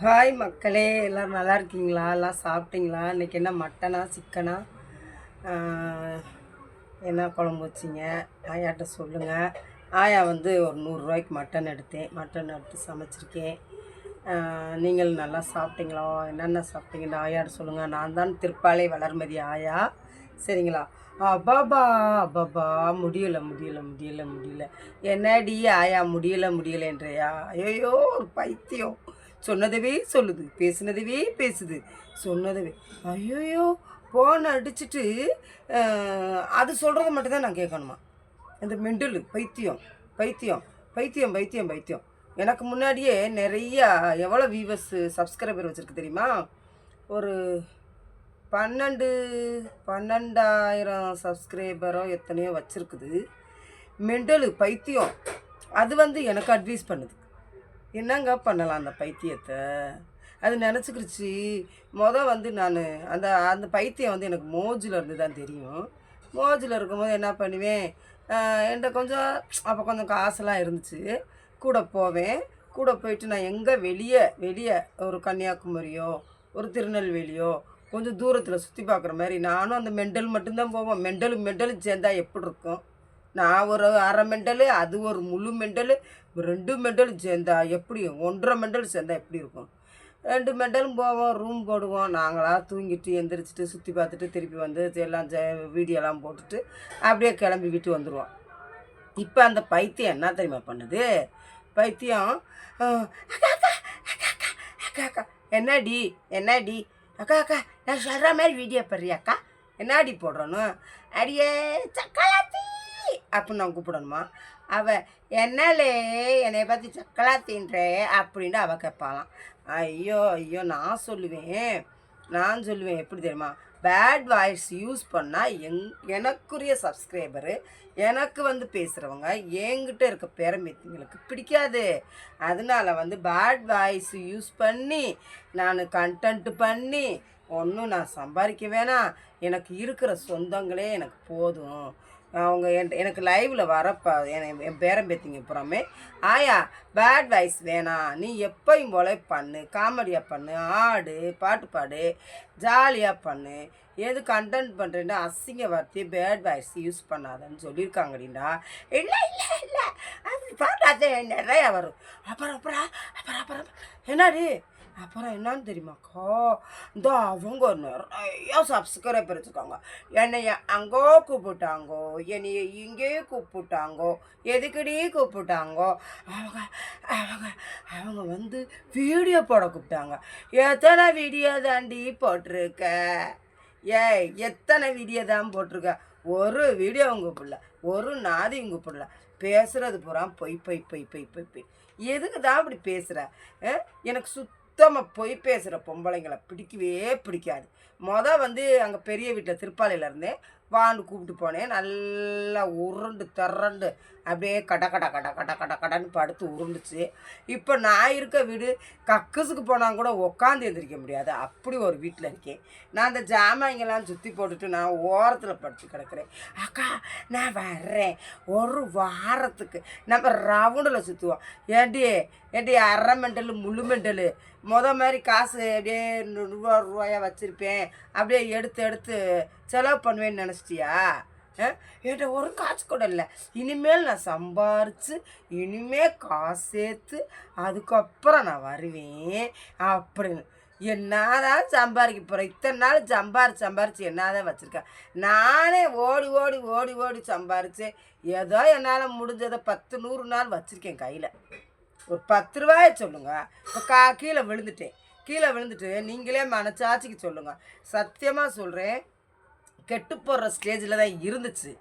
Hi மக்களே. எல்லோரும் நல்லா இருக்கீங்களா? எல்லாம் சாப்பிட்டீங்களா? இன்றைக்கி என்ன மட்டனா சிக்கனா? என்ன குழம்பு வச்சிங்க? ஆயாட்ட சொல்லுங்கள் ஆயா வந்து ஒரு நூறுரூவாய்க்கு மட்டன் எடுத்தேன். மட்டன் எடுத்து சமைச்சிருக்கேன். நீங்கள் நல்லா சாப்பிட்டீங்களா? என்னென்ன சாப்பிட்டீங்கன்னு ஆயாட்ட சொல்லுங்கள் நான் தான் திருப்பாலை வளர்மதி ஆயா. சரிங்களா? அபாபா அபாபா. முடியலை முடியலை முடியலை முடியல. என்னடி ஆயா முடியலை முடியலன்றியா? ஐயோ ஒரு பைத்தியம். சொன்னதவே சொல்லுது பேசுனதவே பேசுது சொன்னதவே. ஐயோயோ போன் அடிச்சிட்டு அது சொல்கிறத மட்டும்தான் நான் கேட்கணுமா? இந்த மெண்டல் பைத்தியம் பைத்தியம் பைத்தியம் பைத்தியம் பைத்தியம். எனக்கு முன்னாடியே நிறையா எவ்வளோ வியூவர்ஸ் சப்ஸ்கிரைபர் வச்சுருக்கு தெரியுமா? ஒரு பன்னெண்டு பன்னெண்டாயிரம் சப்ஸ்கிரைபரோ எத்தனையோ வச்சுருக்குது. மெண்டலு பைத்தியம் அது வந்து எனக்கு அட்வைஸ் பண்ணுது. என்னங்க பண்ணலாம் அந்த பைத்தியத்தை? அது நினச்சிக்கிருச்சு. மொதல் வந்து நான் அந்த அந்த பைத்தியம் வந்து எனக்கு மோஜில் இருந்து தான் தெரியும். மோஜில் இருக்கும்போது என்ன பண்ணுவேன்? என்கிட்ட கொஞ்சம் அப்போ கொஞ்சம் காசெல்லாம் இருந்துச்சு. கூட போவேன். கூட போயிட்டு நான் எங்கே வெளியே வெளியே ஒரு கன்னியாகுமரியோ ஒரு திருநெல்வேலியோ கொஞ்சம் தூரத்தில் சுற்றி பார்க்குற மாதிரி நானும் அந்த மெண்டல் மட்டும்தான் போவோம். மெண்டலு மெண்டலு சேர்ந்தால் எப்படி இருக்கும்? நான் ஒரு அரை மெண்டலு அது ஒரு முழு மெண்டலு ரெண்டு மெண்டல் சேர்ந்தா எப்படி ஒன்றரை மெண்டல் சேர்ந்தா எப்படி இருக்கும்? ரெண்டு மெண்டலும் போவோம் ரூம் போடுவோம். நாங்களாக தூங்கிட்டு எந்திரிச்சிட்டு சுற்றி பார்த்துட்டு திருப்பி வந்து எல்லாம் வீடியோலாம் போட்டுட்டு அப்படியே கிளம்பி வீட்டு வந்துடுவோம் இப்போ அந்த பைத்தியம் என்ன தெரியுமா பண்ணுது? பைத்தியம் அக்கா என்னடி என்னடி? அக்கா அக்கா நான் சொல்கிற மாதிரி வீடியோ போடுறியாக்கா என்னடி போடுறோன்னு? அடியே சக்கலாத்தி அப்படின்னு நான் கூப்பிடணுமா? அவ என்னலே என்னை பற்றி சக்கலாத்தின்ற அப்படின்ட்டு அவள் கேட்பாளாம் ஐயோ ஐயோ நான் சொல்லுவேன். நான் சொல்லுவேன். எப்படி தெரியுமா? பேட் வாய்ஸ் யூஸ் பண்ணால் எங் எனக்குரிய சப்ஸ்கிரைபரு எனக்கு வந்து பேசுகிறவங்க என்கிட்ட இருக்க பேரம்பேத்திங்களுக்கு பிடிக்காது. அதனால வந்து பேட் வாய்ஸ் யூஸ் பண்ணி நான் கண்டென்ட் பண்ணி ஒன்றும் நான் சம்பாதிக்க வேணாம். எனக்கு இருக்கிற சொந்தங்களே எனக்கு போதும். அவங்க என் எனக்கு லைவில் வரப்ப என் என் பேரம்பேத்திங்க புறமே ஆயா பேட் வாய்ஸ் வேணாம் நீ எப்பயும் போல பண்ணு. காமெடியாக பண்ணு. ஆடு பாட்டு பாடு. ஜாலியாக பண்ணு. எது கண்டென்ட் பண்ணுறேன்னா அசிங்க வார்த்தையை பேட் வாய்ஸ் யூஸ் பண்ணாதன்னு சொல்லியிருக்காங்கடிண்டா. இல்லை இல்லை இல்லை. அப்படி பாட்டாதே நிறையா வரும். அப்புறம் அப்புறம் அப்புறம் அப்புறம். என்னடி? அப்புறம் என்னன்னு தெரியுமாக்கா? இந்த அவங்க நிறைய சப்ஸ்கிரைபர் வச்சுருக்காங்க என்னைய அங்கோ கூப்பிட்டாங்கோ என்னைய இங்கேயே கூப்பிட்டாங்கோ எதுக்கடி கூப்பிட்டாங்கோ அவங்க அவங்க அவங்க வந்து வீடியோ போட கூப்பிட்டாங்க. எத்தனை வீடியோ தாண்டி போட்டிருக்க? ஏய் எத்தனை வீடியோ தான் போட்டிருக்க? ஒரு வீடியோ அவங்க பிள்ளை ஒரு நாதி உங்க பிள்ளை பேசுகிறது பூரா பொய் பொய் பொய் பொய் பொய் பொய். எதுக்கு தான் அப்படி பேசுகிற எனக்கு சுத்தமாக பொய் பேசுகிற பொம்பளைங்களை பிடிக்கவே பிடிக்காது. மொதல் வந்து அங்கே பெரிய வீட்டில் திருப்பாலையில் இருந்தேன். வான்னு கூப்பிட்டு போனேன். நல்லா உருண்டு திரண்டு அப்படியே கட கட கட கட கட கடன்னு படுத்து உருண்டுச்சு. இப்போ நான் இருக்க வீடு கக்கஸுக்கு போனால் கூட உக்காந்து எந்திரிக்க முடியாது. அப்படி ஒரு வீட்டில் இருக்கேன். நான் அந்த ஜாமாங்கெல்லாம் சுற்றி போட்டுட்டு நான் ஓரத்தில் படுத்து கிடக்குறேன். அக்கா நான் வர்றேன். ஒரு வாரத்துக்கு நம்ம ரவுண்டில் சுற்றுவோம் ஏண்டி ஏண்டி அரை மெண்டலு முழு மெண்டலு முத மாதிரி காசு அப்படியே ரூபா ரூபாயா வச்சுருப்பேன். அப்படியே எடுத்து எடுத்து செலவு பண்ணுவேன்னு நினச்சிட்டியா? என்கிட்ட ஒரு காசு கூட இல்லை. இனிமேல் நான் சம்பாரித்து இனிமேல் காசு சேர்த்து அதுக்கப்புறம் நான் வருவேன் அப்படின்னு. என்னதான் சம்பாதிக்க போகிறேன் இத்தனை நாள் சம்பாரிச்சு சம்பாரிச்சு என்னதான் வச்சுருக்கேன் நானே ஓடி ஓடி ஓடி ஓடி சம்பாரித்து ஏதோ என்னால் முடிஞ்சதை பத்து நூறு நாள் வச்சுருக்கேன் கையில். ஒரு பத்து ரூபாய சொல்லுங்க. இப்போ கா கீழே விழுந்துட்டேன். கீழே விழுந்துட்டு நீங்களே மனச்சாட்சிக்கு சொல்லுங்கள் சத்தியமாக சொல்கிறேன் கெட்டு போடுற ஸ்டேஜில் தான் இருந்துச்சு.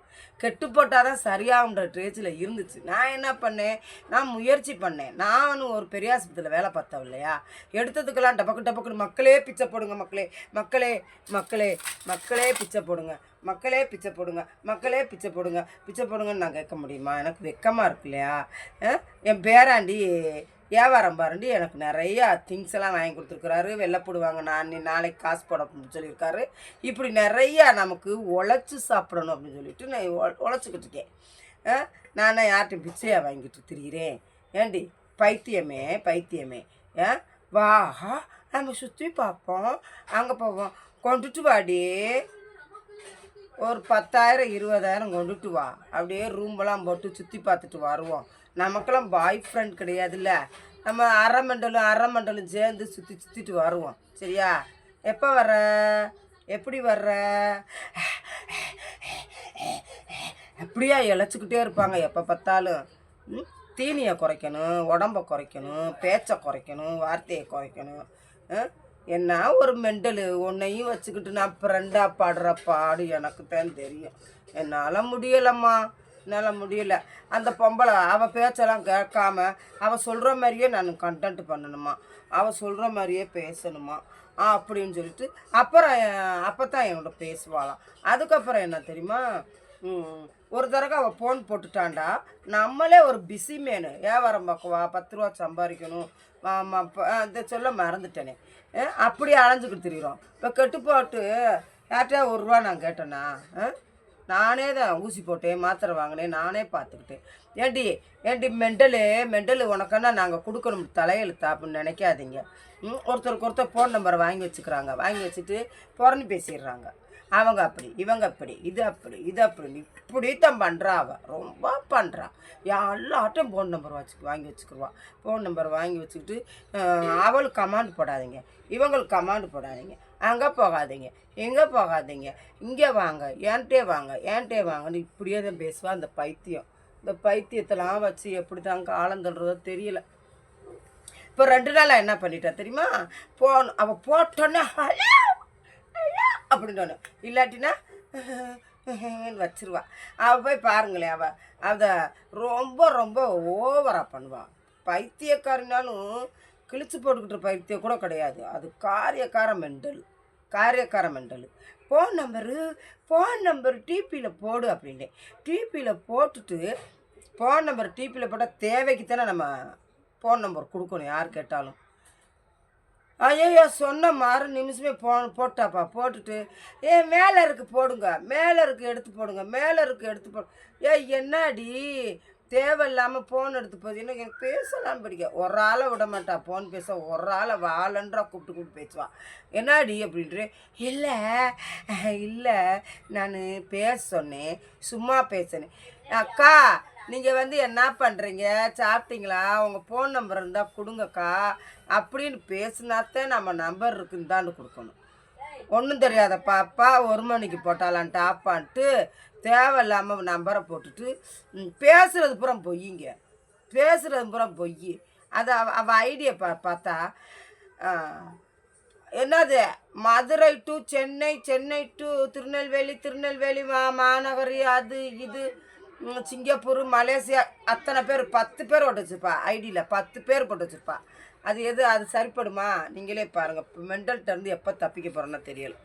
கெட்டு போட்டால் தான் சரியாகுன்ற ஸ்டேஜில் இருந்துச்சு. நான் என்ன பண்ணேன்? நான் முயற்சி பண்ணேன். நானும் ஒரு பெரிய ஆஸ்பத்திரியில் வேலை பார்த்தேன் இல்லையா? எடுத்ததுக்கெல்லாம் டபக்கு டபக்குன்னு மக்களே பிச்சை போடுங்க மக்களே. மக்களே மக்களே மக்களே பிச்சை போடுங்க. மக்களே பிச்சை போடுங்க. மக்களே பிச்சை போடுங்க. பிச்சை போடுங்கன்னு நான் கேட்க முடியுமா? எனக்கு வெக்கமாக இருக்கு இல்லையா? என் பேராண்டி வியாபாரம் பாருண்டி எனக்கு நிறையா திங்ஸ் எல்லாம் வாங்கி கொடுத்துருக்குறாரு. வெள்ளை போடுவாங்க நான் நீ நாளைக்கு காசு போட அப்படின்னு சொல்லியிருக்காரு. இப்படி நிறையா நமக்கு உழைச்சி சாப்பிடணும் அப்படின்னு சொல்லிட்டு நான் உழைச்சிக்கிட்டு இருக்கேன். நான் யார்கிட்டையும் பிச்சையாக வாங்கிட்டு திரியிறேன். ஏண்டி பைத்தியமே பைத்தியமே. ஏன் வா நம்ம சுற்றி பார்ப்போம். அங்கே போவோம். கொண்டுட்டு வாடி ஒரு பத்தாயிரம் இருபதாயிரம் கொண்டுட்டு வா. அப்படியே ரூம்பெல்லாம் போட்டு சுற்றி பார்த்துட்டு வருவோம். நமக்கெல்லாம் பாய் ஃப்ரெண்ட் கிடையாதுல்ல. நம்ம அரை மண்டலம் அரை மண்டலம் சேர்ந்து சுற்றி சுற்றிட்டு வருவோம். சரியா? எப்போ வர்ற? எப்படி வர்ற? அப்படியா இழைச்சிக்கிட்டே இருப்பாங்க எப்போ பார்த்தாலும். ம்? தீனியை குறைக்கணும் உடம்ப குறைக்கணும் பேச்சை குறைக்கணும் வார்த்தையை குறைக்கணும். என்ன ஒரு மெண்டலு? உன்னையும் வச்சுக்கிட்டு நான் ஃப்ரெண்டாக பாடுற பாடு எனக்கு தான் தெரியும். என்னால் முடியலம்மா. என்னால் முடியல. அந்த பொம்பளை அவள் பேச்செல்லாம் கேட்காம அவள் சொல்கிற மாதிரியே நான் கண்டென்ட் பண்ணணுமா? அவள் சொல்கிற மாதிரியே பேசணுமா? ஆ அப்படின்னு சொல்லிட்டு அப்புறம் அப்போ தான் என்னோட பேசுவாளாம் அதுக்கப்புறம் என்ன தெரியுமா? ஒரு தடவை அவள் ஃபோன் போட்டுட்டாண்டா. நம்மளே ஒரு பிஸி மேனு வியாபாரம் பார்க்குவா பத்து ரூபா சம்பாதிக்கணும். ஆமாம் இதை சொல்ல மறந்துட்டேனே. அப்படியே அலைஞ்சுக்கிட்டு திரிகிறோம் இப்போ கெட்டு போட்டு யார்கிட்டயா ஒரு ரூபா நான் கேட்டேன்னா ஆ? நானே தான் ஊசி போட்டேன் மாத்திரை வாங்கினேன் நானே பார்த்துக்கிட்டேன். ஏண்டி ஏண்டி மெண்டலு மெண்டலு உனக்குன்னா நாங்கள் கொடுக்கணும் தலையெழுத்தா அப்படின்னு நினைக்காதீங்க. ஒருத்தருக்கு ஒருத்தர் ஃபோன் நம்பரை வாங்கி வச்சுக்கிறாங்க. வாங்கி வச்சுட்டு புறணி பேசிடுறாங்க. அவங்க அப்படி இவங்க அப்படி இது அப்படி இது அப்படி. இப்படி தான் பண்ணுறா அவள் ரொம்ப பண்ணுறா எல்லாட்டும் ஃபோன் நம்பர் வச்சு வாங்கி வச்சுக்கிடுவா ஃபோன் நம்பர் வாங்கி வச்சுக்கிட்டு அவளுக்கு கமாண்ட் போடாதீங்க. இவங்களுக்கு கமாண்ட் போடாதீங்க. அங்கே போகாதீங்க எங்கே போகாதீங்க இங்கே வாங்க ஏன்ட்டே வாங்க ஏன்ட்டே வாங்கன்னு இப்படியே தான் பேசுவா அந்த பைத்தியம். இந்த பைத்தியத்தெல்லாம் வச்சு எப்படி தான் காலம் தள்ளுறதோ தெரியல. இப்போ ரெண்டு நாளாக என்ன பண்ணிட்டா தெரியுமா? போனோம் அவள் போட்டோன்னே ஹலோ ஹலோ அப்படின்னு இல்லாட்டினா வச்சிருவா. அவள் போய் பாருங்களேன் அவள் அதை ரொம்ப ரொம்ப ஓவராக பண்ணுவாள் பைத்தியக்காரினாலும் கிழிச்சு போட்டுக்கிட்டு பைத்தியம் கூட கிடையாது. அது காரியக்கார mental காரியக்கார mental phone number phone number டிபியில் போடு அப்படின்னே டிபியில் போட்டுட்டு ஃபோன் நம்பர் டிபியில் போட்டால் தேவைக்கு தானே நம்ம ஃபோன் நம்பர் கொடுக்கணும் யார் கேட்டாலும். ஐயோ சொன்ன மாறு நிமிஷமே போ போட்டாப்பா. போட்டுட்டு ஏ மேலே இருக்கு போடுங்க. மேலே இருக்கு எடுத்து போடுங்க. மேலே இருக்கு எடுத்து போடு ஏ என்னடி? தேவையில்லாமல் ஃபோன் எடுத்து போகுது எனக்கு பேசலாம் பிடிக்க ஒரு ஆளை விட மாட்டா. ஃபோன் பேச ஒரு ஆளை வாழன்றா கூப்பிட்டு கூப்பிட்டு பேசுவான் என்னடி? அப்படின்ட்டு இல்லை இல்லை நான் பேச சொன்னேன். சும்மா பேசினேன். அக்கா நீங்கள் வந்து என்ன பண்ணுறீங்க சாப்பிட்டீங்களா? உங்கள் ஃபோன் நம்பர் இருந்தால் கொடுங்கக்கா. அப்படின்னு பேசுனாத்தான் நம்ம நம்பர் இருக்குன்னு தான் கொடுக்கணும். ஒன்றும் தெரியாத பாப்பா ஒரு மணிக்கு போட்டாலான்ட்டு ஆப்பான்ட்டு தேவையில்லாமல் நம்பரை போட்டுட்டு பேசுகிறது புறம் பொய்யுங்க பேசுகிறது புறம் பொய். அது அவ அவள் ஐடியா பா பார்த்தா என்னது? மதுரை டு சென்னை சென்னை டு திருநெல்வேலி திருநெல்வேலி மா மாநகரி அது இது சிங்கப்பூர் மலேசியா அத்தனை பேர் பத்து பேர் போட்டு வச்சுருப்பா ஐடியில் பத்து பேர் போட்டு வச்சுருப்பா. அது எது அது சரிப்படுமா? நீங்களே பாருங்கள் மென்டல்கிட்ட இருந்து எப்போ தப்பிக்க போகிறோன்னா தெரியலை.